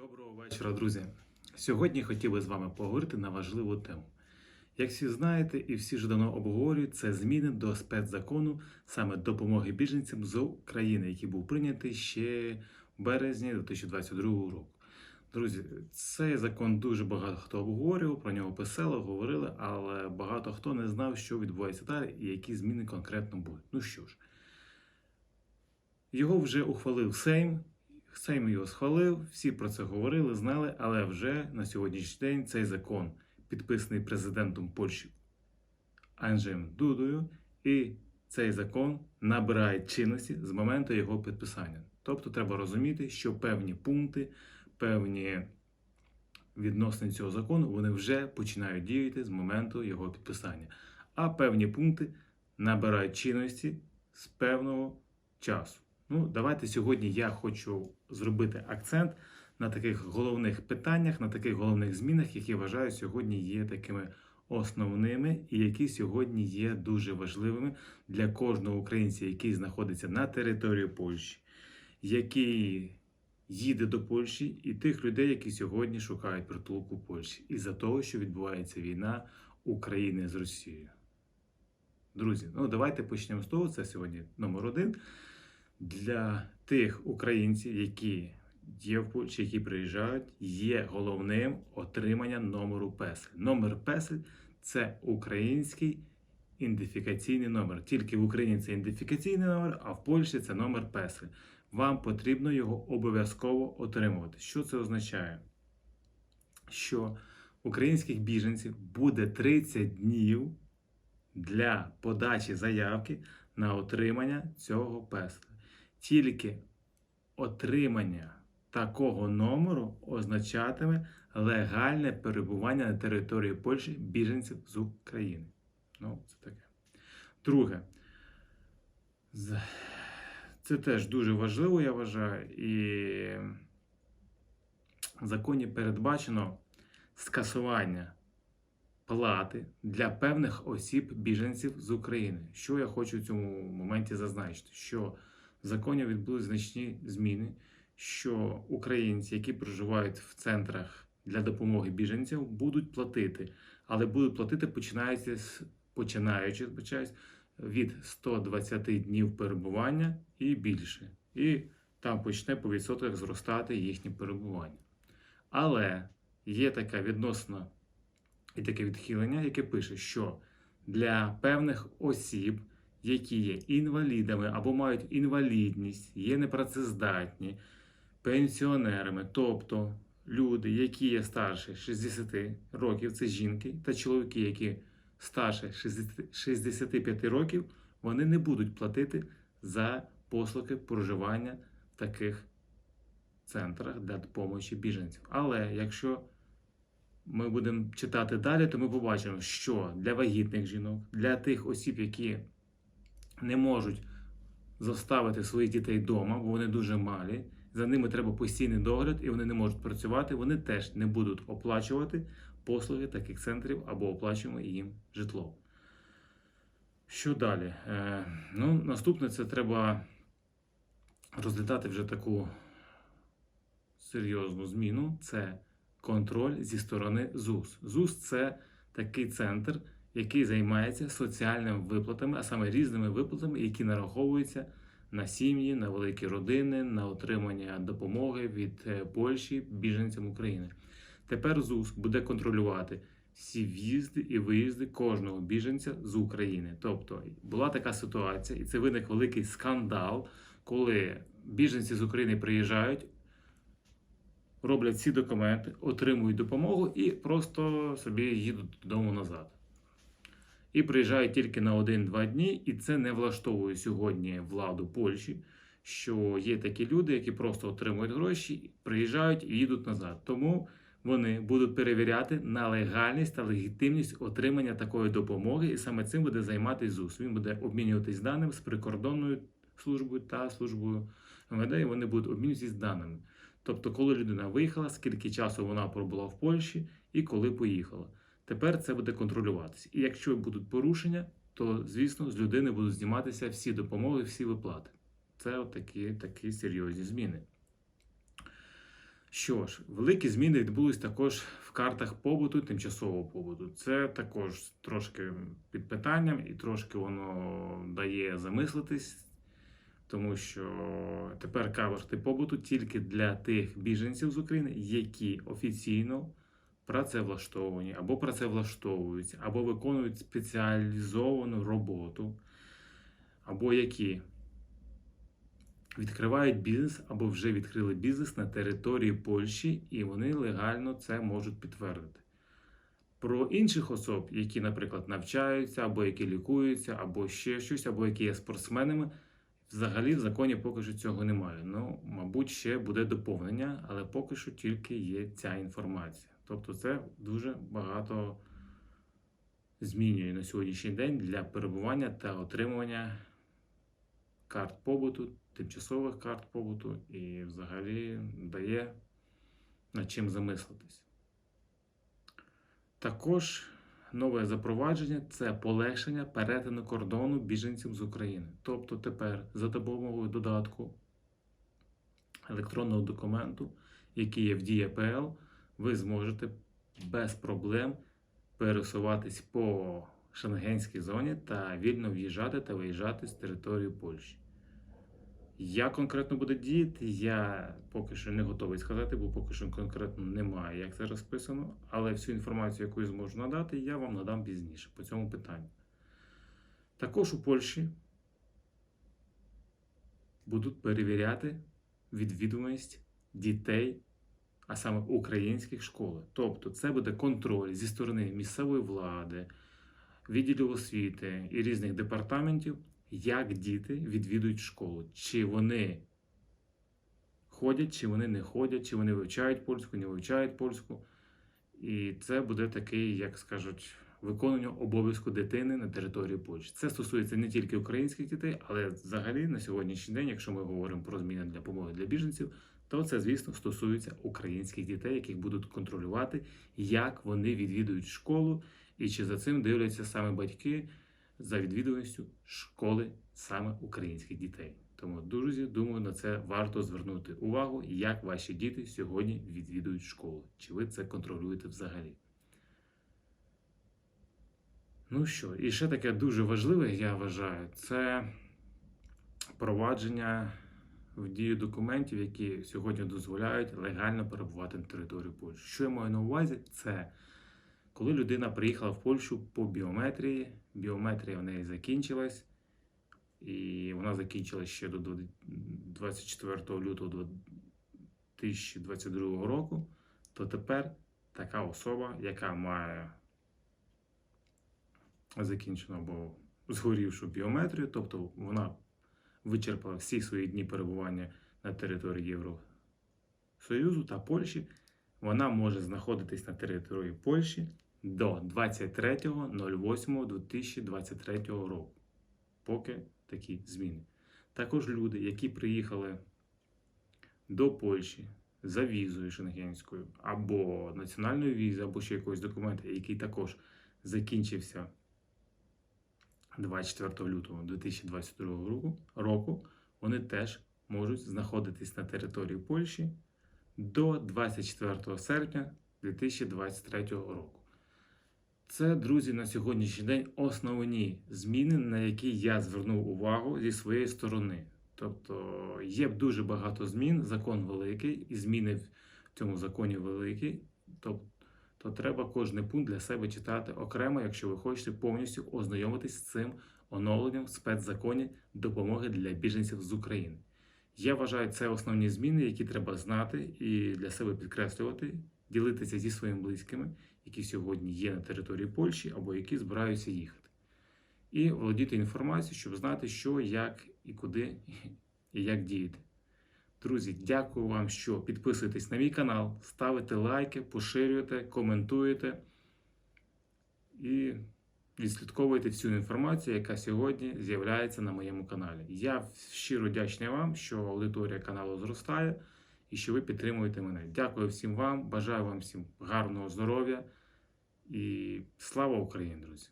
Доброго вечора, друзі. Сьогодні хотів би з вами поговорити на важливу тему. Як всі знаєте, і всі ж давно обговорюють, це зміни до спецзакону саме допомоги біженцям з України, який був прийнятий ще в березні 2022 року. Друзі, цей закон дуже багато хто обговорював, про нього писали, говорили, але багато хто не знав, що відбувається далі і які зміни конкретно будуть. Ну що ж, його вже ухвалив Сейм. Сейм його схвалив, всі про це говорили, знали, але вже на сьогоднішній день цей закон підписаний президентом Польщі Анджеєм Дудою, і цей закон набирає чинності з моменту його підписання. Тобто треба розуміти, що певні пункти, певні відносини цього закону вони вже починають діяти з моменту його підписання. А певні пункти набирають чинності з певного часу. Ну, давайте сьогодні я хочу зробити акцент на таких головних питаннях, на таких головних змінах, які вважаю сьогодні є такими основними і які сьогодні є дуже важливими для кожного українця, який знаходиться на території Польщі, який їде до Польщі, і тих людей, які сьогодні шукають притулку в Польщі, із-за того, що відбувається війна України з Росією. Друзі, ну давайте почнемо з того. Це сьогодні номер один для тих українців, які є в Польщі, які приїжджають, є головним отримання номеру песель. Номер песель це український ідентифікаційний номер. Тільки в Україні це ідентифікаційний номер, а в Польщі це номер песель. Вам потрібно його обов'язково отримувати. Що це означає? Що українських біженців буде 30 днів для подачі заявки на отримання цього песеля. Тільки отримання такого номеру означатиме легальне перебування на території Польщі біженців з України. Ну, це таке. Друге, це теж дуже важливо, я вважаю, і в законі передбачено скасування плати для певних осіб біженців з України. Що я хочу в цьому моменті зазначити? Що законі відбулись значні зміни, що українці, які проживають в центрах для допомоги біженцям, будуть платити, але будуть платити починаючи з починаючи вибачаюсь, від 120 днів перебування і більше. І там почне по відсотках зростати їхнє перебування. Але є така відносна і таке відхилення, яке пише, що для певних осіб, які є інвалідами або мають інвалідність, є непрацездатні, пенсіонерами, тобто люди, які є старше 60 років, це жінки, та чоловіки, які старше 65 років, вони не будуть платити за послуги проживання в таких центрах для допомоги біженців. Але якщо ми будемо читати далі, то ми побачимо, що для вагітних жінок, для тих осіб, які не можуть заставити своїх дітей вдома, бо вони дуже малі, за ними треба постійний догляд, і вони не можуть працювати, вони теж не будуть оплачувати послуги таких центрів або оплачуємо їм житло. Що далі? Е, ну, наступне це треба розглядати вже таку серйозну зміну. Це контроль зі сторони ЗУС. ЗУС це такий центр, який займається соціальними виплатами, а саме різними виплатами, які нараховуються на сім'ї, на великі родини, на отримання допомоги від е, Польщі біженцям України. Тепер ЗУС буде контролювати всі в'їзди і виїзди кожного біженця з України. Тобто була така ситуація, і це виник великий скандал, коли біженці з України приїжджають, роблять всі документи, отримують допомогу і просто собі їдуть додому назад. І приїжджають тільки на один-два дні, і це не влаштовує сьогодні владу Польщі, що є такі люди, які просто отримують гроші, приїжджають і їдуть назад. Тому вони будуть перевіряти на легальність та легітимність отримання такої допомоги, і саме цим буде займатися ЗУС. Він буде обмінюватись даними з прикордонною службою та службою МВД, і вони будуть обмінюватися даними. Тобто, коли людина виїхала, скільки часу вона пробула в Польщі і коли поїхала. Тепер це буде контролюватися. І якщо будуть порушення, то звісно з людини будуть зніматися всі допомоги, всі виплати. Це от такі, такі серйозні зміни. Що ж, великі зміни відбулись також в картах побуту, тимчасового побуту. Це також трошки під питанням і трошки воно дає замислитись, тому що тепер карти побуту тільки для тих біженців з України, які офіційно працевлаштовані або працевлаштовуються, або виконують спеціалізовану роботу, або які відкривають бізнес або вже відкрили бізнес на території Польщі, і вони легально це можуть підтвердити. Про інших особ, які, наприклад, навчаються, або які лікуються, або ще щось, або які є спортсменами, взагалі в законі поки що цього немає. Ну, мабуть, ще буде доповнення, але поки що тільки є ця інформація. Тобто, це дуже багато змінює на сьогоднішній день для перебування та отримування карт побуту, тимчасових карт побуту і взагалі дає над чим замислитись. Також нове запровадження це полегшення перетину кордону біженців з України. Тобто тепер за допомогою додатку електронного документу, який є в ДієПЛ, ви зможете без проблем пересуватись по шенгенській зоні та вільно в'їжджати та виїжджати з території Польщі. Як конкретно буде діяти, я поки що не готовий сказати, бо поки що конкретно немає, як це розписано. Але всю інформацію, яку я зможу надати, я вам надам пізніше по цьому питанню. Також у Польщі будуть перевіряти відвідуваність дітей, а саме українських школ. Тобто, це буде контроль зі сторони місцевої влади, відділів освіти і різних департаментів як діти відвідують школу, чи вони ходять, чи вони не ходять, чи вони вивчають польську, не вивчають польську. І це буде такий, як скажуть, виконання обов'язку дитини на території Польщі. Це стосується не тільки українських дітей, але взагалі на сьогоднішній день, якщо ми говоримо про зміни для допомоги для біженців, то це, звісно, стосується українських дітей, яких будуть контролювати, як вони відвідують школу, і чи за цим дивляться саме батьки за відвідуваністю школи саме українських дітей. Тому, друзі, думаю, на це варто звернути увагу, як ваші діти сьогодні відвідують школу. Чи ви це контролюєте взагалі? Ну що, і ще таке дуже важливе, я вважаю, це провадження в дію документів, які сьогодні дозволяють легально перебувати на території Польщі. Що я маю на увазі? Це коли людина приїхала в Польщу по біометрії, біометрія в неї закінчилась, і вона закінчилась ще до 24 лютого 2022 року, то тепер така особа, яка має закінчену або згорівшу біометрію, тобто вона вичерпала всі свої дні перебування на території Євросоюзу та Польщі, вона може знаходитись на території Польщі до 23.08.2023 року. Поки такі зміни. Також люди, які приїхали до Польщі за візою шенгенською, або національною візою, або ще якогось документа, який також закінчився 24 лютого 2022 року, вони теж можуть знаходитись на території Польщі до 24 серпня 2023 року. Це, друзі, на сьогоднішній день основні зміни, на які я звернув увагу зі своєї сторони. Тобто є дуже багато змін, закон великий, і зміни в цьому законі великі. Тобто то треба кожен пункт для себе читати окремо, якщо ви хочете повністю ознайомитись з цим оновленням в спецзаконі допомоги для біженців з України. Я вважаю, це основні зміни, які треба знати і для себе підкреслювати, ділитися зі своїми близькими які сьогодні є на території Польщі або які збираються їхати. І володіти інформацією, щоб знати, що, як і куди і як діяти. Друзі, дякую вам, що підписуєтесь на мій канал, ставите лайки, поширюєте, коментуєте і відслідковуєте всю інформацію, яка сьогодні з'являється на моєму каналі. Я щиро вдячний вам, що аудиторія каналу зростає і що ви підтримуєте мене. Дякую всім вам, бажаю вам всім гарного здоров'я. І слава Україні, друзі!